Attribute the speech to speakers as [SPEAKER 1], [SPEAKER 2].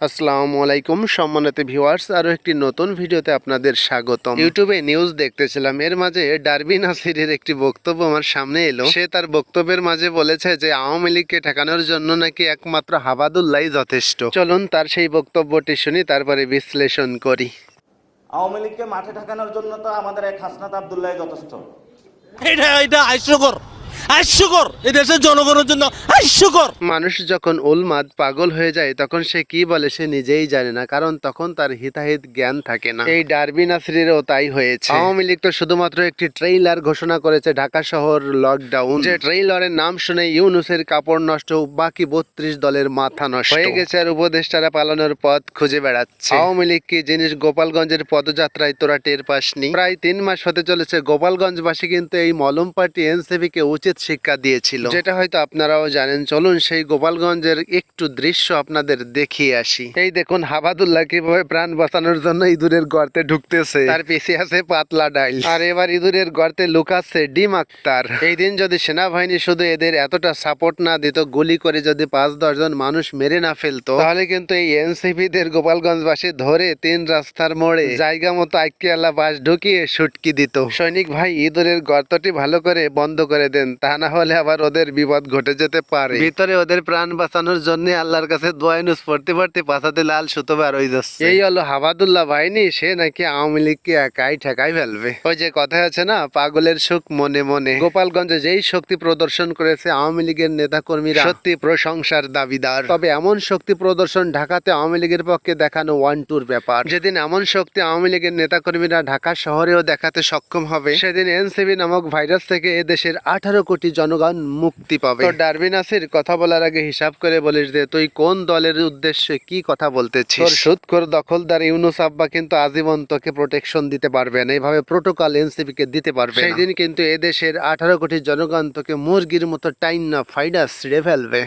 [SPEAKER 1] আসসালামু আলাইকুম সম্মানিত ভিউয়ার্স আরও একটি নতুন ভিডিওতে আপনাদের স্বাগতম। ইউটিউবে নিউজ দেখতেছিলাম এর মাঝে ডারবি নাসিরের একটি বক্তব্য আমার সামনে এলো। সে তার বক্তব্যের মাঝে বলেছে যে আওয়ামী লীগকে ঠেকানোর জন্য নাকি একমাত্র হাবাদুল্লাহ যথেষ্ট। চলুন তার সেই বক্তব্যটি শুনি তারপরে বিশ্লেষণ করি।
[SPEAKER 2] আওয়ামী লীগকে মাঠে ঠেকানোর জন্য তো আমাদের এক হাসনাত আবদুল্লাহ যথেষ্ট।
[SPEAKER 3] এটা এটা হাস্যকর হাস্যকর এই দেশের জনগণের জন্য হাস্যকর
[SPEAKER 1] মানুষ যখন উলমাদ পাগল হয়ে যায় তখন সে কি বলে সে নিজেই জানে না কারণ তখন তার হিতাহিত জ্ঞান থাকে না। এই ডারবি নাসরিরও তাই হয়েছে। আওয়ামী লীগ তো শুধুমাত্র একটি ট্রেইলার ঘোষণা করেছে ঢাকা শহর লকডাউন যে ট্রেইলারের নাম শুনে ইউনুসের কাপড় নষ্ট বাকি বত্রিশ দলের মাথা নষ্ট। হয়ে গেছে আর উপদেষ্টারা পালানোর পথ খুঁজে বেড়াচ্ছে। আওয়ামী লীগ কি জিনিস গোপালগঞ্জের পদযাত্রায় তোরা টের পাসনি? প্রায় তিন মাস হতে চলেছে গোপালগঞ্জবাসী কিন্তু এই মলম পার্টি এনসিপি কে উচিত শিক্ষা দিয়েছিল। যেটা হয়তো আপনারাও জানেন। চলুন সেই গোপালগঞ্জের একটু দৃশ্য আপনাদের দেখিয়ে আসি। এই দেখুন হাবাদুল্লাহ কীভাবে প্রাণ বাঁচানোর জন্য ইঁদুরের গর্তে ঢুকতেছে। তার পিছিয়ে আছে পাতলা ডাইল। আর এবার ইঁদুরের গর্তে লুকাচ্ছে ডিম আক্তার। এই দিন যদি সেনাবাহিনী শুধু এদের এতটা সাপোর্ট না দিত গুলি করে যদি পাঁচ দশজন মানুষ মেরে না ফেলতো তাহলে কিন্তু এই এনসিপি দের গোপালগঞ্জবাসী ধরে তিন রাস্তার মোড়ে জায়গা মতো আইকিয়ালা বাস ঢুকিয়ে সুটকি দিত। সৈনিক ভাই ইঁদুরের গর্তটি ভালো করে বন্ধ করে দেন। তা না হলে আবার ওদের বিপদ ঘটে যেতে পারে। ভিতরে ওদের প্রাণ বাঁচানোর জন্য আল্লাহর কাছে দোয়াইনুস পড়তে পড়তে পাশাতে লাল সুতো বার হয়ে যাচ্ছে। এই হলো হাবাদুল্লাহ বাহিনী সে নাকি আওয়ামী লীগকে একাই ঠেকাই ফেলবে। ওই যে কথা আছে না পাগলের সুখ মনে মনে। গোপালগঞ্জে যেই শক্তি প্রদর্শন করেছে আওয়ামী লীগের নেতা কর্মীরা সত্যি প্রশংসার দাবিদার। তবে এমন শক্তি প্রদর্শন ঢাকাতে আওয়ামী লীগের পক্ষে দেখানো ওয়ান টুর ব্যাপার। যেদিন এমন শক্তি আওয়ামী লীগের নেতা কর্মীরা ঢাকা শহরেও দেখাতে সক্ষম হবে সেদিন এনসিবি নামক ভাইরাস থেকে এদেশের আঠারো কোটি জনগণ মুক্তি পাবে। তো ডারবিন আসির কথা বলার আগে হিসাব করে বলিস যে তুই কোন দলের উদ্দেশ্যে কি কথা বলতেছিস? তোর সুদখোর দখলদার ইউনুস আব্বা কিন্তু আজীবন তোকে প্রোটেকশন দিতে পারবে না এইভাবে প্রোটোকল এনসিপি কে দিতে পারবে সেই দিন কিন্তু এদেশের আঠারো কোটি জনগণ তোকে মুরগির মতো টাইন না ফাইডাস ছিঁড়ে ফেলবে।